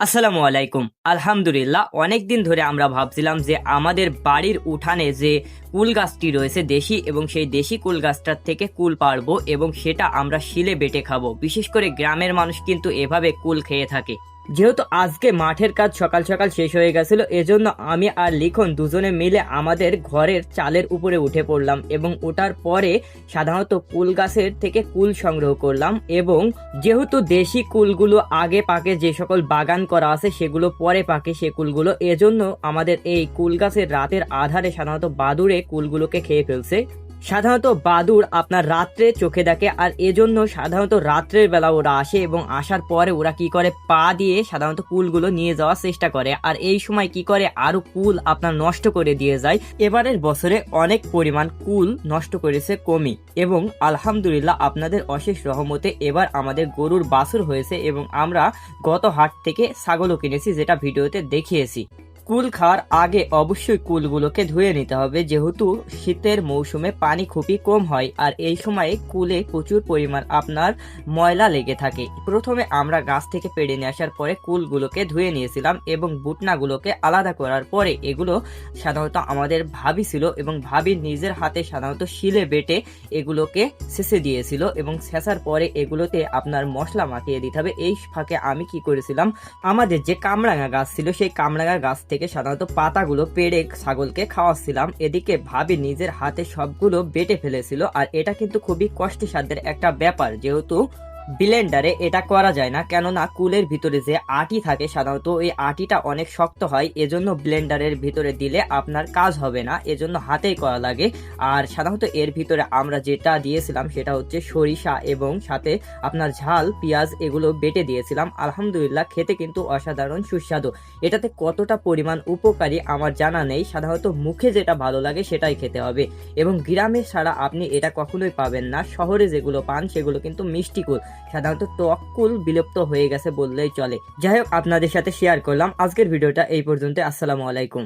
আসসালামু আলাইকুম। আলহামদুলিল্লাহ অনেক দিন ধরে আমরা ভাবছিলাম যে আমাদের বাড়ির উঠানে যে কুল গাছটি রয়েছে, দেশি এবং সেই দেশি কুল গাছটার থেকে কুল পারব এবং সেটা আমরা শিলে বেটে খাব। বিশেষ করে গ্রামের মানুষ কিন্তু এভাবে কুল খেয়ে থাকে। যেহেতু আজকে মাঠের কাজ সকাল সকাল শেষ হয়ে গেছিল, এজন্য আমি আর লিখন দুজনে মিলে আমাদের ঘরের চালের উপরে উঠে পড়লাম এবং ওঠার পরে সাধারণত কুল গাছের থেকে কুল সংগ্রহ করলাম এবং যেহেতু দেশি কুলগুলো আগে পাকে যে সকল বাগান করা আছে সেগুলো পরে পাকে সে কুলগুলো, এজন্য আমাদের এই কুল গাছের রাতের আধারে সাধারণত বাদুড়ে কুলগুলোকে খেয়ে ফেলছে। সাধারণত বাদুর আপনার রাত্রে চোখে দেখে, আর এজন্য সাধারণত রাত্রের বেলা ওরা আসে এবং আসার পরে ওরা কি করে পা দিয়ে সাধারণত কুলগুলো নিয়ে যাওয়ার চেষ্টা করে। আর এই সময় কি করে আরও কুল আপনার নষ্ট করে দিয়ে যায়। এবারের বছরে অনেক পরিমাণ কুল নষ্ট করেছে কমি। এবং আলহামদুলিল্লাহ আপনাদের অশেষ রহমতে এবার আমাদের গরুর বাছুর হয়েছে এবং আমরা গত হাট থেকে ছাগলও কিনেছি, যেটা ভিডিওতে দেখিয়েছি। কুল খাওয়ার আগে অবশ্যই কুলগুলোকে ধুয়ে নিতে হবে। যেহেতু শীতের মৌসুমে পানি খুবই কম হয়, আর এই সময়ে কুলে প্রচুর পরিমাণ আপনার ময়লা লেগে থাকে। প্রথমে আমরা গাছ থেকে পেড়ে নিয়ে আসার পরে কুলগুলোকে ধুয়ে নিয়েছিলাম এবং বুটনাগুলোকে আলাদা করার পরে এগুলো সাধারণত আমাদের ভাবি ছিল এবং ভাবি নিজের হাতে সাধারণত শিলে বেটে এগুলোকে ছেঁচে দিয়েছিল এবং ছেঁচার পরে এগুলোতে আপনার মশলা মাখিয়ে দিতে হবে। এই ফাঁকে আমি কি করেছিলাম? আমাদের যে কামরাঙা গাছ ছিল, সেই কামরাঙা গাছ থেকে সাধারণত পাতাগুলো পেড়ে ছাগলকে খাওয়াচ্ছিলাম। এদিকে ভাবি নিজের হাতে সবগুলো বেটে ফেলেছিল, আর এটা কিন্তু খুবই কষ্টসাধ্যের একটা ব্যাপার, যেহেতু ব্লেন্ডারে এটা করা যায় না, কেননা কুলের ভিতরে যে আটি থাকে সাধারণত এই আটিটা অনেক শক্ত হয়, এজন্য ব্লেন্ডারের ভিতরে দিলে আপনার কাজ হবে না, এজন্য হাতেই করা লাগে। আর সাধারণত এর ভিতরে আমরা যেটা দিয়েছিলাম সেটা হচ্ছে সরিষা এবং সাথে আপনার ঝাল, পেঁয়াজ এগুলো বেটে দিয়েছিলাম। আলহামদুলিল্লাহ খেতে কিন্তু অসাধারণ সুস্বাদু। এটাতে কতটা পরিমাণ উপকারী আমার জানা নেই, সাধারণত মুখে যেটা ভালো লাগে সেটাই খেতে হবে। এবং গ্রামে ছাড়া আপনি এটা কখনোই পাবেন না, শহরে যেগুলো পান সেগুলো কিন্তু মিষ্টি কুল। সাধারণত ত্বক কুল বিলুপ্ত হয়ে গেছে বললেই চলে। যাই হোক, আপনাদের সাথে শেয়ার করলাম। আজকের ভিডিওটা এই পর্যন্ত আসসালামু আলাইকুম।